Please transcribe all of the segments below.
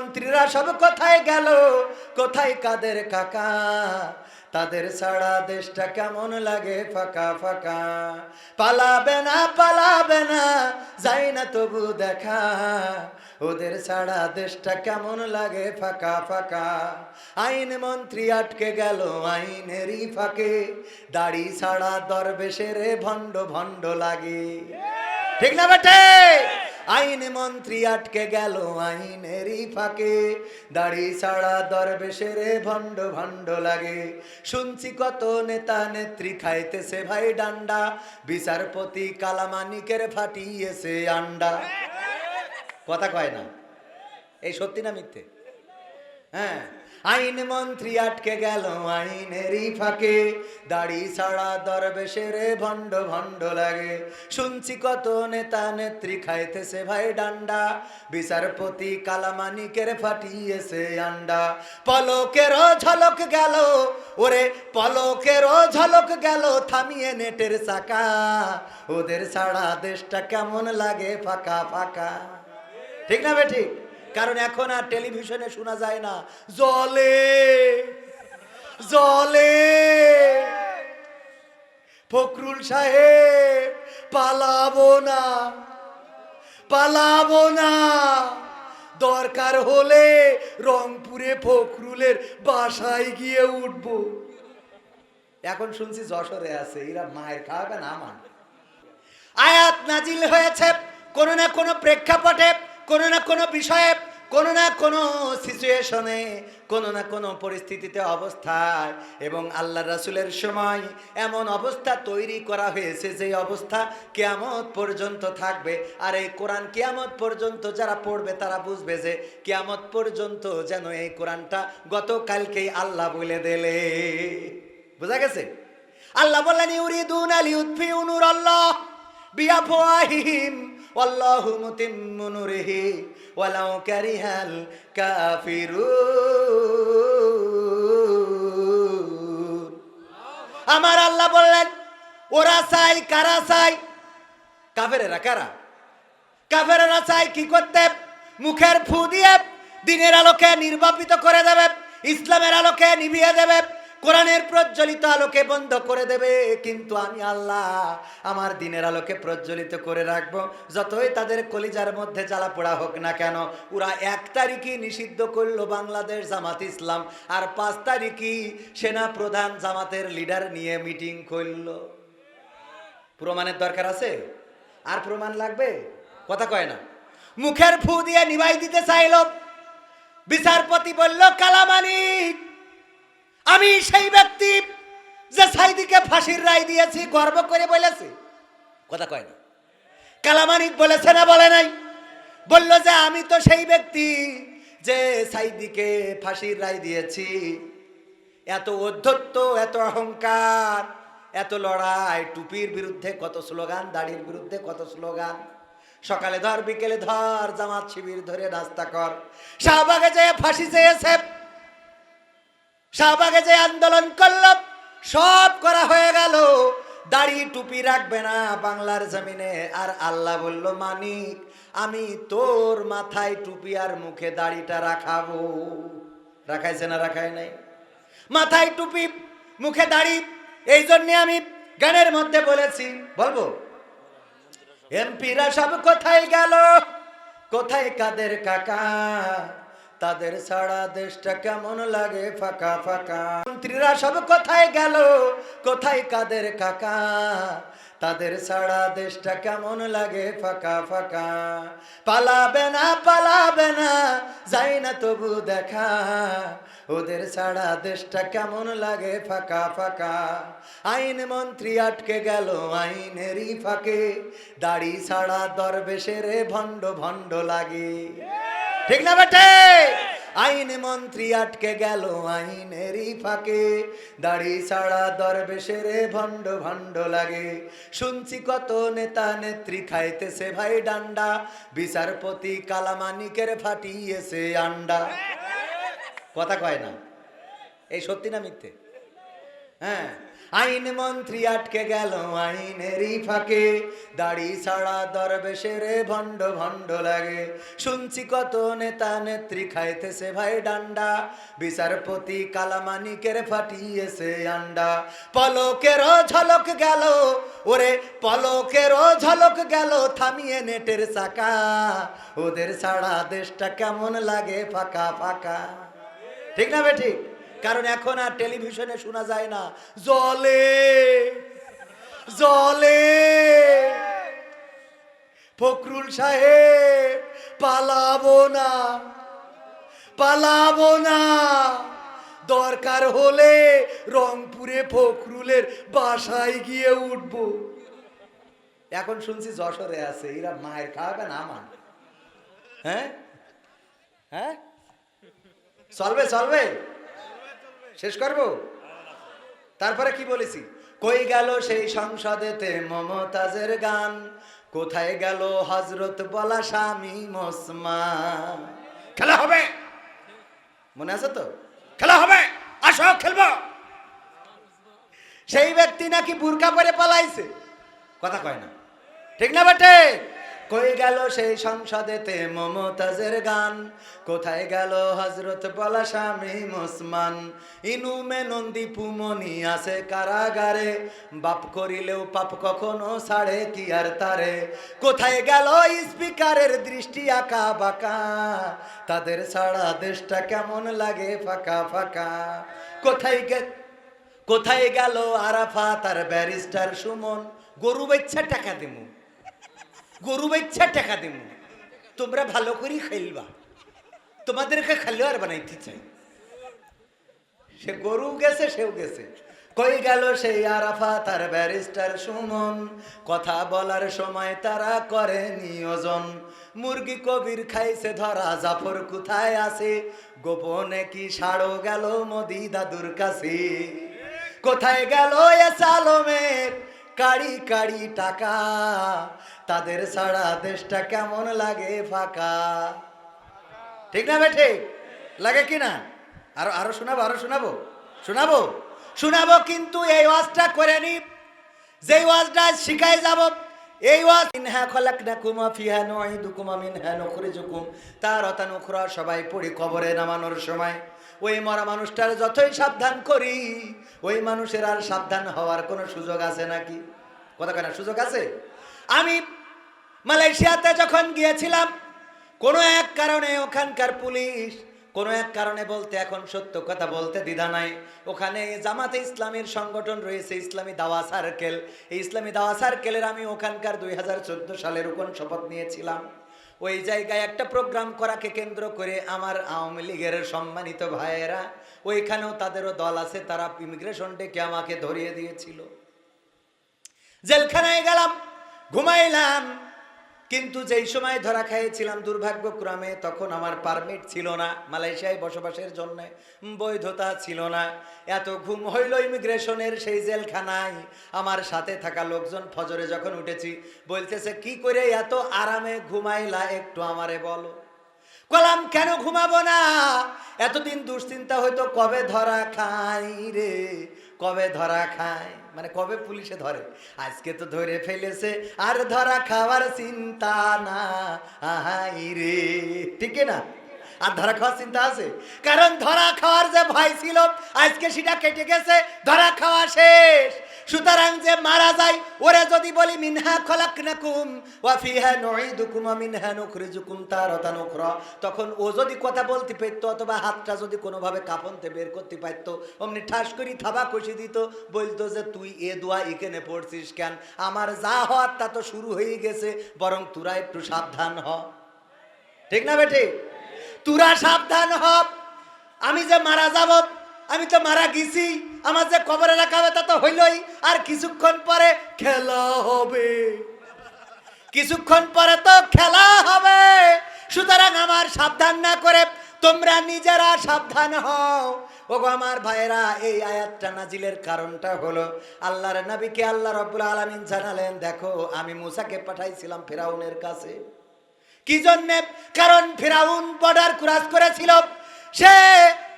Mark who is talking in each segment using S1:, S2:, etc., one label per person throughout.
S1: মন্ত্রীরা সব কোথায় গেল? কোথায় কাদের কাকা? তাদের ছাড়া দেশটা কেমন লাগে? ফাঁকা ফাঁকা। পালাবে না পালাবে না, যাই না তবু দেখা। ওদের সারা দেশটা কেমন লাগে? ফাঁকা ফাঁকা। আইন মন্ত্রী আটকে গেল আইনেরই ফাঁকে। দাড়ি ছাড়া দরবেশের ভণ্ড ভণ্ড লাগে। ঠিক না বেটে আইন মন্ত্রী আটকে গেল আইনেরই ফাঁকে। দাড়ি ছাড়া দরবেশের ভণ্ড ভণ্ড লাগে। শুনছি কত নেতা নেত্রী খাইতেছে ভাই ডান্ডা। বিচারপতি কালামানিকের ফাটিয়েছে আন্ডা। কথা কয় না। এই সত্যি না মিথ্যে? হ্যাঁ। আইন মন্ত্রী আটকে গেল আইনেরই ফাঁকে। দাড়ি ছাড়া দরবেশের ভণ্ড ভণ্ড লাগে। শুনছি কত নেতা নেত্রী খাইতেছে ভাই ডান্ডা। বিচারপতি কালামানিকের ফাটিয়েছে আন্ডা। পলকেরও ঝলক গেল, ওরে পলকেরও ঝলক গেল থামিয়ে নেটের চাকা। ওদের ছাড়া দেশটা কেমন লাগে ফাঁকা ফাঁকা। ঠিক না বে ঠিক? কারণ এখন আর টেলিভিশনে শোনা যায় না। জলে জলে। ফখরুল সাহেব, পালাবো না পালাবো না। দরকার হলে রংপুরে ফখরুলের বাসায় গিয়ে উঠবো। এখন শুনছি যশোরে আছে, এরা মায়ের খাওয়াবে না আমার আয়াত নাজিল হয়েছে কোনো না কোনো প্রেক্ষাপটে কোনো না কোনো বিষয়ে, কোনো না কোনো সিচুয়েশনে কোনো না কোনো পরিস্থিতিতে অবস্থায়। এবং আল্লাহ রাসুলের সময় এমন অবস্থা তৈরি করা হয়েছে যে অবস্থা কেয়ামত পর্যন্ত থাকবে। আর এই কোরআন কেয়ামত পর্যন্ত যারা পড়বে, তারা বুঝবে যে কেয়ামত পর্যন্ত যেন এই কোরআনটা গতকালকেই আল্লাহ বলে দিলে। বোঝা গেছে? আল্লাহ বললেন, ইউরিদুন আলি উৎফিউ নূর আল্লাহ বিআফওয়াহিহিম ওয়াল্লাহু মুতিম্মু নূরিহি ওয়ালাউ কারিহাল কাফিরুন। আমার আল্লাহ বললেন, ওরা চাই, কারা চাই? কাফেরেরা কারা? কাফেরেরা চাই কি করতে? মুখের ফু দিয়ে দিনের আলোকে নির্বাপিত করে দেবে, ইসলামের আলোকে নিভিয়ে দেবে কোরআনের প্রজ্বলিত আলোকে বন্ধ করে দেবে, কিন্তু আমি আল্লাহ আমার দিনের আলোকে প্রজ্বলিত করে রাখব। যতই তাদের কলিজার মধ্যে জ্বালা পোড়া হোক না কেন, ওরা এক তারিখই নিষিদ্ধ করল বাংলাদেশ জামাত ইসলাম, আর পাঁচ তারিখই সেনা প্রধান জামাতের লিডার নিয়ে মিটিং করল। প্রমাণের দরকার আছে? আর প্রমাণ লাগবে? কথা কয় না। মুখের ফু দিয়ে নিভাই দিতে চাইল। বিচারপতি বলল কালামানিক আমি সেই ব্যক্তি যে সাইদিকে ফাঁসির রায় দিয়েছি, গর্ব করে বলেছি। কথা কয় না। কালামানিক বলেছে না, বলে নাই। বলল যে আমি তো সেই ব্যক্তি যে সাইদিকে ফাঁসির রায় দিয়েছি। এত অধ্যত্ত, এত অহংকার, এত লড়াই, টুপির বিরুদ্ধে কত স্লোগান, দাড়ির বিরুদ্ধে কত স্লোগান। সকালে ধর, বিকেলে ধর, জামাত শিবির ধরে রাস্তা কর। শাহবাগে যে ফাঁসি চেয়েছে শাহবাগে যে আন্দোলন করল, সব করা হয়ে গেল। দাড়ি টুপি রাখবে না বাংলার জমিনে। আর আল্লাহ বলল, মানিক, আমি তোর মাথায় টুপি আর মুখে দাড়িটা রাখাবো। রাখাইছে না রাখায় নাই? মাথায় টুপি, মুখে দাড়ি, এই জন্যে আমি গানের মধ্যে বলেছি। বলব? এমপিরা সব কোথায় গেল? কোথায় কাদের কাকা? তাদের সারা দেশটা কেমন লাগে ফাঁকা ফাঁকা? মন্ত্রীরা সব কোথায় গেল? কোথায় কাদের কাকা? তাদের সারা দেশটা কেমন লাগে ফাঁকা ফাঁকা? পালাবে না পালাবে না, যাই না তবু দেখা। ওদের সারা দেশটা কেমন লাগে ফাঁকা ফাঁকা? আইন মন্ত্রী আটকে গেল আইনেরই ফাঁকে। দাড়ি ছাড়া দরবেশের ভণ্ড ভণ্ড লাগে। ঠিক না বেটে? আইন মন্ত্রী আটকে গেল আইনেরই ফাঁকে। দাড়ি ছাড়া দরবেশের ভণ্ড ভণ্ড লাগে। শুনছি কত নেতা নেত্রী খাইতেছে ভাই ডান্ডা। বিচারপতি কালামানিকের ফাটিয়েছে আন্ডা। কথা কয় না। এই সত্যি না মিথ্যে? হ্যাঁ। আইন মন্ত্রী আটকে গেল আইনেরই ফাঁকে। দাড়ি ছাড়া দরবেশের ভণ্ড ভণ্ড লাগে। শুনছি কত নেতা নেত্রী খাইতেছে ভাই ডান্ডা। বিচারপতি কালামানিকের ফাটিয়েছে আন্ডা। পলকেরও ঝলক গেল, ওরে পলকেরও ঝলক গেল থামিয়ে নেটের চাকা। ওদের ছাড়া দেশটা কেমন লাগে ফাঁকা ফাঁকা। ঠিক না বে ঠিক? কারণ এখন আর টেলিভিশনে শোনা যায় না। জলে জলে। ফখরুল সাহেব, পালাবো না পালাবো না। দরকার হলে রংপুরে ফখরুলের বাসায় গিয়ে উঠবো। এখন শুনছি যশোরে আছে, এরা মায়ের খাওয়াবে না আমার। হ্যাঁ? হ্যাঁ? চলবে চলবে। শেষ করব? তারপরে কি বলেছি? কই গেল সেই সংসদেতে মমতাজের গান? কোথায় গেল হজরত বলা স্বামী মোসমান? খেলা হবে! মনে আছে তো? খেলা হবে! আসো, খেলব! সেই ব্যক্তি নাকি বুরকা পরে পালাইছে। কথা কয় না। ঠিক না বেটে? কই গেল সেই সংসদেতে মমতাজের গান? কোথায় গেল হজরত স্বামী মুসমান? ইনুমে নন্দী পুমনি আছে কারাগারে। বাপ করিলেও পাপ কখনো ছাড়ে, কি আর তারে? কোথায় গেল স্পিকারের দৃষ্টি আঁকা বাঁকা? তাদের ছাড়া দেশটা কেমন লাগে ফাঁকা ফাঁকা? কোথায় গে, কোথায় গেল আরাফা তার ব্যারিস্টার সুমন? গরু বাচ্চা টাকা দিমু। গরু বাচ্চা টাকা দিমু। তোমরা ভালো করেই খেলবা। তোমাদেরকে খেলোয়াড় বানাইতে চাই। সে গরু গেছে, সেও গেছে। কই গেল সেই আরাফা, তার ব্যারিস্টার সুমন। কথা বলার সময় তারা করে নিয়োজন। মুরগি কবির খাইছে, ধরা জাফর কোথায় আছে? গোপনে কি সাড়ো গেল মোদি দাদুর কাছে? কোথায় গেল এ সালমের কাড়ি কাড়ি টাকা, তাদের সারা দেশটা কেমন লাগে ফাঁকা? ঠিক না বে ঠিক? লাগে কি না? আরও আরও শোনাবো আরও শোনাবো? শোনাবো? শোনাবো কিন্তু এই ওয়াজটা করে নি। যেই ওয়াজটা শিখাই যাব, এই ওয়াজ ইনহা খলাকনাকুম ফিহা নুঈদুকুম মিনহা নুখরিজুকুম। তারাতা নুখরা সবাই পড়ি কবরে নামানোর সময়। ওই মরা মানুষটার যতই সাবধান করি, ওই মানুষের আর সাবধান হওয়ার কোনো সুযোগ আছে নাকি? কথা কেন সুযোগ আছে? আমি মালয়েশিয়াতে যখন গিয়েছিলাম, কোনো এক কারণে ওখানকার পুলিশ, কোনো এক কারণে বলতে এখন সত্য কথা বলতে দ্বিধা নাই। ওখানে জামাতে ইসলামের সংগঠন রয়েছে, ইসলামী দাওয়া সার্কেল। এই ইসলামী দাওয়া সার্কেলের আমি ওখানকার দুই হাজার চোদ্দ সালের উপর শপথ নিয়েছিলাম। ওই জায়গায় একটা প্রোগ্রাম করাকে কেন্দ্র করে আমার আওয়ামী লীগের সম্মানিত ভাইয়েরা, ওইখানেও তাদেরও দল আছে, তারা ইমিগ্রেশন ডেকে আমাকে ধরিয়ে দিয়েছিল। জেলখানায় গেলাম, ঘুমাইলাম কিন্তু যেই সময় ধরা খাইয়েছিলাম দুর্ভাগ্যক্রমে, তখন আমার পারমিট ছিল না। মালয়েশিয়ায় বসবাসের জন্য বৈধতা ছিল না। এত ঘুম হইল ইমিগ্রেশনের সেই জেলখানায়। আমার সাথে থাকা লোকজন ফজরে যখন উঠেছি, বলতেছে, কি করে এত আরামে ঘুমাইলা একটু আমারে বলো? কলাম, কেন ঘুমাবো না? এতদিন দুশ্চিন্তা হয়তো কবে ধরা খাই রে, কবে ধরা খায় মানে কবে পুলিশে ধরে? আজকে তো ধরে ফেলেছে, আর ধরা খাওয়ার চিন্তা না। আহাই রে। ঠিক না? আর ধরা খাওয়ার চিন্তা আছে? কারণ ধরা খাওয়ার যে ভয় ছিল, আজকে সেটা কেটে গেছে, ধরা খাওয়া শেষ। সুতরাং যে মারা যায়, ওরে যদি বলি, মিনহা খলাকনাকুম ওয়া ফিহা নুঈদুকুম ওয়া মিনহা নুখরিজুকুম তারাতান উখরা। তখন ও যদি কথা বলতে পারত, অথবা হাতটা যদি কোনোভাবে কাপনতে বের করতে পারতো, অমনি ঠাস করি থাবা কষি দিত, বলতো যে, তুই এ দোয়া এখানে পড়ছিস কেন? আমার যা হওয়ার তা তো শুরু হয়ে গেছে, বরং তোরা একটু সাবধান হ। ঠিক না বেটে? তোরা সাবধান হব। আমি যে মারা যাব, আমি তো মারা গেছি। আমার যে কবরে রাখা হবে তা তো হইলই। আর কিছুক্ষণ পরে খেলা হবে। কিছুক্ষণ পরে তো খেলা হবে। সুতরাং আমার সাবধান না করে তোমরা নিজেরা সাবধান হও। ওগো আমার ভাইয়েরা, এই আয়াতটা নাজিলের কারণটা হলো, আল্লাহর নবীকে আল্লাহ রব্বুল আলামিন জানালেন, দেখো, আমি মুসাকে পাঠাইছিলাম ফেরাউনের কাছে। কি জন্যে? কারণ ফেরাউন বর্ডার ক্রস করেছিল। সে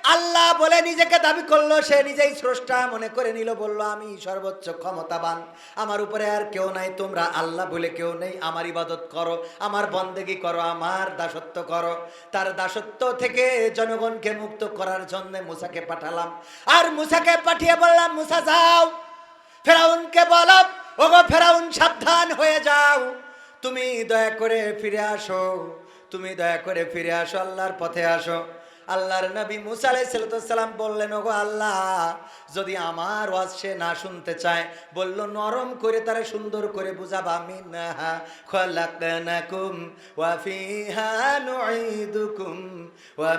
S1: আল্লাহ বলে নিজেকে দাবি করল, সে নিজেই স্রষ্টা মনে করে নিল, বলল, আমি সর্বোচ্চ ক্ষমতাবান। আমার উপরে আর কেউ নাই, তোমরা আল্লাহ বলে কেউ নেই। আমার ইবাদত করো, আমার বন্দেগি করো, আমার দাসত্ব করো। তার দাসত্ব থেকে জনগণকে মুক্ত করার জন্য মুসাকে পাঠালাম। আর মুসাকে পাঠিয়ে বললাম, মুসা, যাও। ফেরাউনকে বলো, ওগো ফেরাউন, সাবধান হয়ে যাও। তুমি দয়া করে ফিরে আসো। তুমি দয়া করে ফিরে আসো, আল্লাহর পথে আসো। আল্লাহর নবী মুসা আলাইসালাম বললেন, ওগো আল্লাহ, যদি আমার ওয়াজ সে না শুনতে চায়, বলল, নরম করে তারা সুন্দর করে বুঝাবা, মিনহা খলাকনাকুম ওয়া ফিহা নুঈদুকুম ওয়া